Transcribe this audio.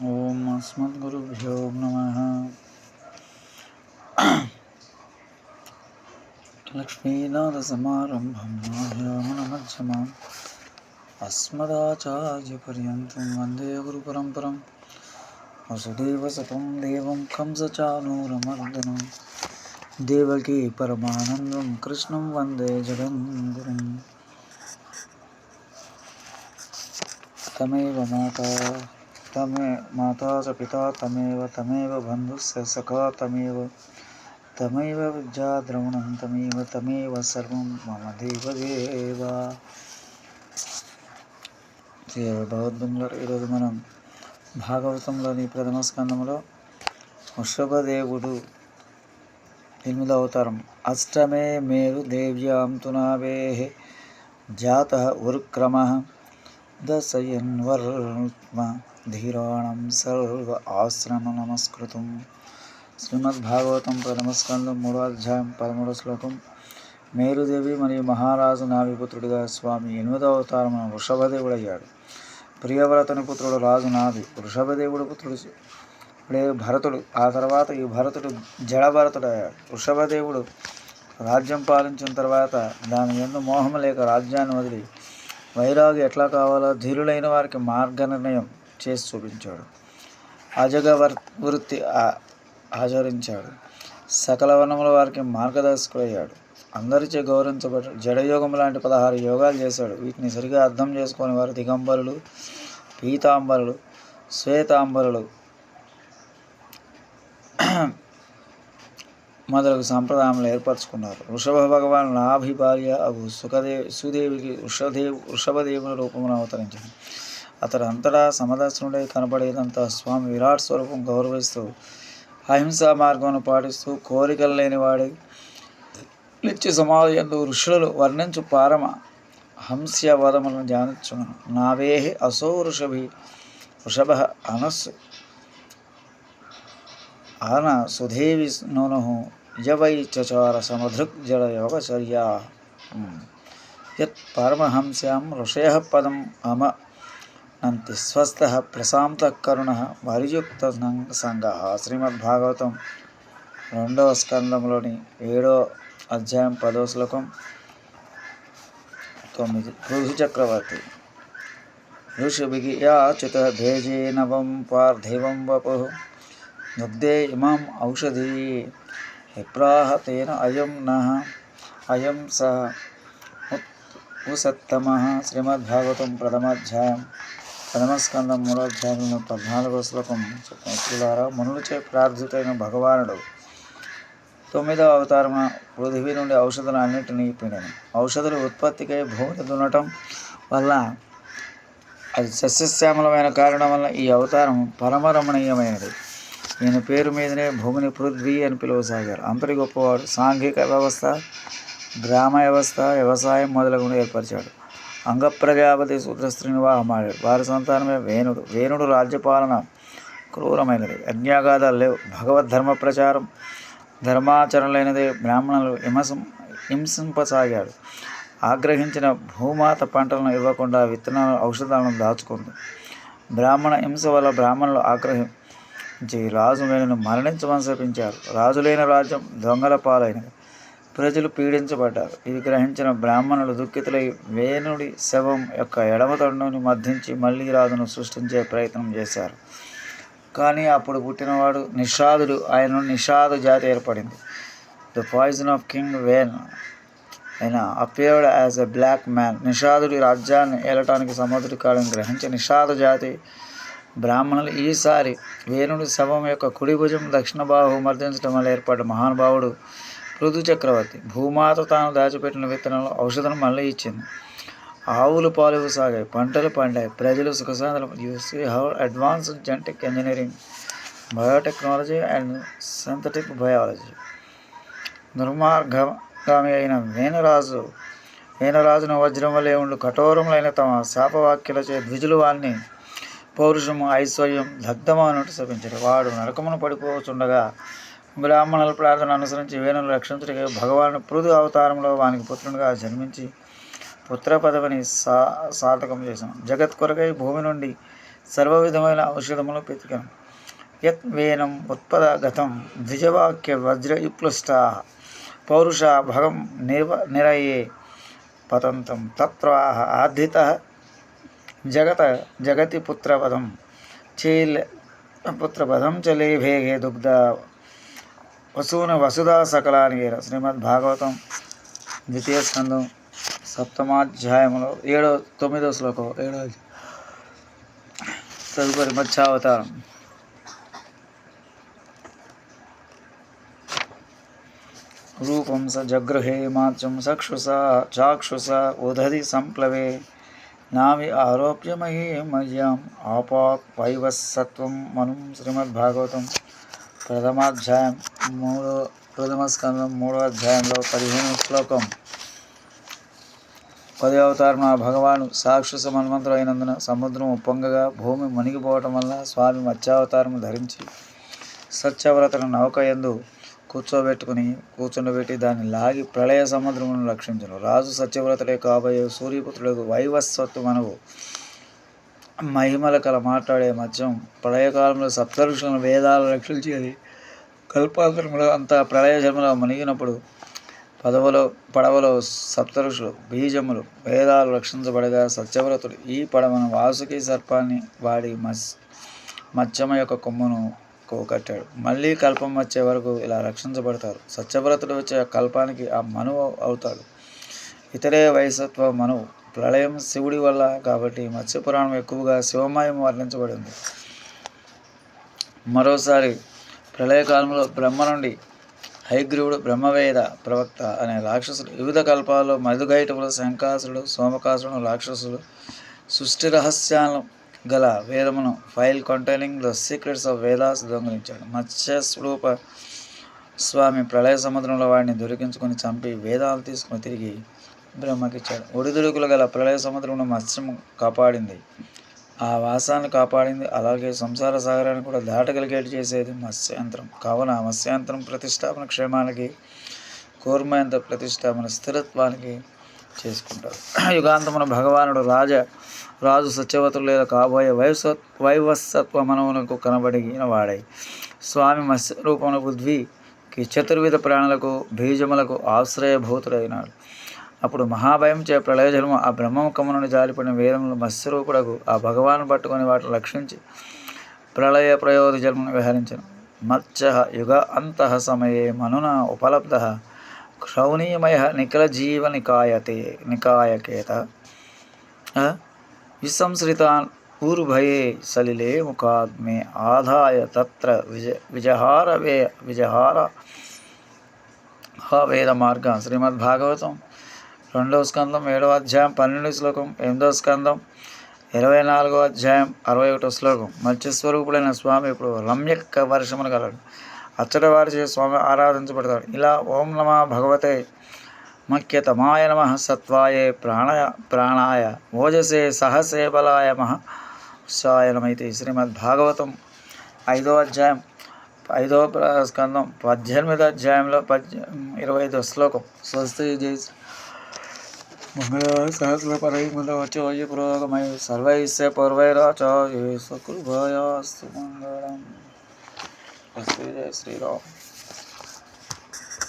ॐ अस्मद्गुरुभ्यो नमः। लक्ष्मीनाथसमारम्भं नाभ्यामनमध्यमाम् अस्मदाचार्यपर्यन्तं वंदे गुरुपरम्परं वसुदेवसतं देवं कंसचानूरमर्दनं। देवकी परमानन्दं कृष्णं वंदे जगन्गुरुम् तमेव माता तमे माता च पिता तमेव तमेव बन्धुस्य सखा तमेव తమైవ విద్యాద్రవణం తమేవ తమేవ సర్వం మమ దేవదేవ భగవద్బంధులు ఈరోజు మనం భాగవతంలోని ప్రథమ స్కందంలో వృషభదేవుడు ఎనిమిదో అవతారం అష్టమే మేరు దేవ్యాం తునావే జాత ఉరుక్రమ దశయన్వర్మ ధీరాణం సర్వ ఆశ్రమ నమస్కృతం. శ్రీమద్ భాగవతం మూడో అధ్యాయం పదమూడో శ్లోకం. మేరుదేవి మరియు మహారాజు నాభిపుత్రుడిగా స్వామి ఎనిమిదవ అవతారం వృషభదేవుడయ్యాడు ప్రియవ్రతని పుత్రుడు రాజు నాభి వృషభదేవుడు పుత్రుడు ఇప్పుడే భరతుడు ఆ తర్వాత ఈ భరతుడు జడభరతుడయ్యాడు వృషభదేవుడు రాజ్యం పాలించిన తర్వాత దాని ఎందు మోహం లేక రాజ్యాన్ని వదిలి వైరాగి ఎట్లా కావాలో ధీరులైన వారికి మార్గనిర్ణయం చేసి చూపించాడు. అజగవర్ వృత్తి ఆచరించాడు. సకల వర్ణముల వారికి మార్గదర్శకుడయ్యాడు. అందరిచే గౌరవించబడి జడయోగం లాంటి పదహారు యోగాలు చేశాడు. వీటిని సరిగా అర్థం చేసుకొని వారు దిగంబరులు పీతాంబరులు శ్వేతాంబరులు మొదలగు సాంప్రదాయాలు ఏర్పరచుకున్నారు. వృషభ భగవాన్ నాభి భార్య అవు సుఖదేవి సుదేవికి వృషదేవి వృషభదేవుని రూపమును అవతరించింది అతడు అంతటా సమదర్శనుడై కనబడేదంతా స్వామి విరాట్ స్వరూపం గౌరవిస్తూ అహింసా మార్గమును పాటిస్తూ కోరికలు లేనివాడి నిత్య సమాజంలో ఋషులు వర్ణించు పారమ హంస్య వదములను ధ్యానించును. నావేహి అసో వృషభి వృషభ అనస్సు ఆన సుధేవి నూను యవై చచార సమధృక్ జడ యోగచర్యా యత్ పరమహంస్యాం ఋషయ పదం అమ నంతి స్వస్థ ప్రశాంత కరుణ పరియుక్త సంగ శ్రీమద్భాగవతం రెండవ స్కందంలోని ఏడో అధ్యాయం పదో శ్లోకం తొమ్మిది. ఋషి చక్రవర్తి ఋషిభిగి యాచుత భేజే నవం పార్థివం వపు దుగ్ధే ఇమం ఔషధీ విప్రాహ తేన అయం నః అయం సహ ఉసత్తమ శ్రీమద్భాగవతం ప్రథమాధ్యాయం ప్రథమస్కందం మూడో అధ్యాయంలో పద్నాలుగో శ్లోకం మిత్రులారా మునులచే ప్రార్థితైన భగవానుడు తొమ్మిదవ అవతారమ పృథివీ నుండి ఔషధులు అన్నింటినీ పిండిన. ఔషధులు ఉత్పత్తికై భూమిని దున్నటం వల్ల అది సస్యశ్యామలమైన కారణం వల్ల ఈ అవతారం పరమరమణీయమైనది. ఈయన పేరు మీదనే భూమిని పృథ్వీ అని పిలువసాగారు. అంతటి గొప్పవాడు సాంఘిక వ్యవస్థ గ్రామ వ్యవస్థ వ్యవసాయం మొదలగున ఏర్పరిచాడు. అంగప్రజాపతి శూద్రస్త్రీని మాడాడు వారి సంతానమే వేణుడు. వేణుడు రాజ్యపాలన క్రూరమైనది. అజ్ఞాగాధాలు లేవు. భగవద్ధర్మ ప్రచారం ధర్మాచరణలైనది. బ్రాహ్మణులు హింసం హింసింపసాగాడు ఆగ్రహించిన భూమాత పంటలను ఇవ్వకుండా విత్తనాలు ఔషధాలను దాచుకుంది. బ్రాహ్మణ హింస వల్ల బ్రాహ్మణులు ఆగ్రహించి రాజు వేణును మరణించమని శపించారు. రాజులైన రాజ్యం దొంగల పాలైనది. ప్రజలు పీడించబడ్డారు. ఇది గ్రహించిన బ్రాహ్మణులు దుఃఖితులై వేణుడి శవం యొక్క ఎడమతండుని మధ్యించి మళ్ళీ రాజును సృష్టించే ప్రయత్నం చేశారు. కానీ అప్పుడు పుట్టినవాడు నిషాదుడు. ఆయన నిషాదు జాతి ఏర్పడింది. The poison of king Vena ఆయన appeared as a black man నిషాదుడి రాజ్యాన్ని ఏలటానికి సమర్థుడి కాలం గ్రహించి నిషాదు జాతి బ్రాహ్మణులు ఈసారి వేణుడి శవం యొక్క కుడి భుజం దక్షిణ బాహు మర్దించడం వల్ల ఏర్పడ్డ మహానుభావుడు ఋతు చక్రవర్తి భూమాత తాను దాచిపెట్టిన విత్తనాలు ఔషధం మళ్ళీ ఇచ్చింది. ఆవులు పాలు సాగాయి పంటలు పండాయి. ప్రజలు సుఖసాధన you see how advanced genetic engineering biotechnology and synthetic biology. దుర్మార్గగామి అయిన వేణరాజు వేణరాజును వజ్రం వలె ఉండు కఠోరములైన తమ శాపవాక్యలచే ద్విజులు వారిని పౌరుషము ఐశ్వర్యం దగ్ధమానట్టు శపించారు. వాడు నరకమును పడిపోతుండగా బ్రాహ్మణుల ప్రార్థన అనుసరించి వేణులు రక్షించుడికి భగవాను పృథు అవతారంలో వానికి పుత్రునిగా జన్మించి పుత్ర పదవిని సా సార్థకం చేశాను. జగత్ కొరకై భూమి నుండి సర్వ విధమైన ఔషధములు పెతికాను. యత్ వేనం ఉత్పదగతం ద్విజవాక్య వజ్రయుప్లుష్టా పౌరుష భగం నిర్వ నిరయే పతంతం తత్వాహ ఆర్ధిత జగత జగతి పుత్రపదం చేల్ పుత్రపదం చలే భేగే దుగ్ధ వసూన వసుధా సకలాని శ్రీమద్ భాగవతం ద్వితీయ స్కందం సప్తమాధ్యాయంలో ఏడో తొమ్మిదో శ్లోకం ఏడో అధ్యాయం. తదుపరి మత్స్యావతారం రూపం స జగృహే మాత్రం చక్షుష చాక్షుష ఉదధి సంప్లవే నావి ఆరోప్య మహే మయ్యాం ఆపాత్ వైవస్సత్వం మను శ్రీమద్భాగవతం ప్రథమాధ్యాయం మూడో ప్రథమ స్కందం మూడో అధ్యాయంలో పదిహేను శ్లోకం. పది అవతారం ఆ భగవాను సాక్షి మన్మంతుడు అయినందున సముద్రం ఉప్పొంగగా భూమి మునిగిపోవటం వల్ల స్వామి మత్స్యావతారం ధరించి సత్యవ్రతను నౌక యందు కూర్చోబెట్టుకుని కూర్చుండబెట్టి దాన్ని లాగి ప్రళయ సముద్రమును రక్షించను. రాజు సత్యవ్రతలే కాబోయే సూర్యపుత్రులకు వైవస్వత్తు మనవు. మహిమల కల మాట్లాడే మధ్యం ప్రళయకాలంలో సప్తరుషులను వేదాలు రక్షించేది కల్పాంతరంలో అంతా ప్రళయ జన్మలో మునిగినప్పుడు పదవలో పడవలో సప్తరుషులు బీజములు వేదాలు రక్షించబడగా సత్యవ్రతుడు ఈ పడవను వాసుకి సర్పాన్ని వాడి మస్ మత్స్యమ యొక్క కొమ్మును కట్టాడు మళ్ళీ కల్పం వచ్చే వరకు ఇలా రక్షించబడతారు. సత్యవ్రతుడు వచ్చే కల్పానికి ఆ మనువు అవుతాడు. ఇతరే వయసత్వ మనువు. ప్రళయం శివుడి వల్ల కాబట్టి మత్స్యపురాణం ఎక్కువగా శివమయం వర్ణించబడింది. మరోసారి ప్రళయకాలంలో బ్రహ్మ నుండి హైగ్రీవుడు బ్రహ్మవేద ప్రవక్త అనే రాక్షసుడు వివిధ కల్పాల్లో మధుగైటములు శంకాసుడు సోమకాసుడు రాక్షసులు సృష్టి రహస్యాలను గల వేదమును file containing the secrets of Vedas దొంగిలించాడు. మత్స్య స్వరూప స్వామి ప్రళయ సముద్రంలో వాడిని దొరికించుకొని చంపి వేదాలు తీసుకుని తిరిగి బ్రహ్మకిచ్చాడు. ఒడిదుడుకులు గల ప్రళయ సముద్రంలో మత్స్యం కాపాడింది. ఆ వాసాన్ని కాపాడింది. అలాగే సంసార సాగరాన్ని కూడా దాటగలిగేటి చేసేది మత్స్యంత్రం. కావున మత్స్యంత్రం ప్రతిష్టాపన క్షేమానికి కూర్మయంత్ర ప్రతిష్టాపన స్థిరత్వానికి చేసుకుంటారు. యుగాంతమున భగవానుడు రాజ రాజు సత్యవతులు లేదా కాబోయే వైవస్వ వైవస్వత్వ మనవునకు కనబడిన వాడై స్వామి మత్స్య రూపమున పృథ్వీకి చతుర్విధ ప్రాణులకు బీజములకు ఆశ్రయభూతుడైనాడు. అప్పుడు మహాభయం చే ప్రళయజలము ఆ బ్రహ్మముఖము జాలిపడిన వేదములు మత్స్యరూపుడకు ఆ భగవాను పట్టుకొని వాటిని రక్షించి ప్రళయ ప్రయోధ జన్మను విహరించను. మత్స్య యుగ అంతః సమయే మనున ఉపలబ్ధ క్షౌణీయమయ నిఖిల జీవ నికాయతే నికాయకేత. విసంశ్రితాన్ ఊర్భయే సలిలే ముఖాద్ ఆదాయ తత్ర విజ విజహార వే విజహార వేద మార్గం శ్రీమద్భాగవతం రెండవ స్కందం ఏడవ అధ్యాయం పన్నెండు శ్లోకం ఎనిమిదవ స్కందం ఇరవై నాలుగో అధ్యాయం అరవై ఒకటో శ్లోకం. మత్స్యస్వరూపుడైన స్వామి ఇప్పుడు రమ్యక వర్షమును కలడు. అచ్చట వారి స్వామి ఆరాధించబడతాడు. ఇలా ఓం నమ భగవతే మఖ్యతమాయ నమ సత్వాయే ప్రాణాయ ప్రాణాయ ఓజసే సహసే బలాయ మహ ఉత్సాయ ఐదో అధ్యాయం ఐదో స్కంధం స్కందం పద్దెనిమిదో అధ్యాయంలో పద్ ఇరవై ఐదో శ్లోకం. స్వస్తి జై మంగళ సహస్ర పరై ముందు వచ్చి వచ్చి పురోగమై సర్వైస్య పూర్వైరాచార్య సకృభయాస్తు మంగళం శ్రీరామ్.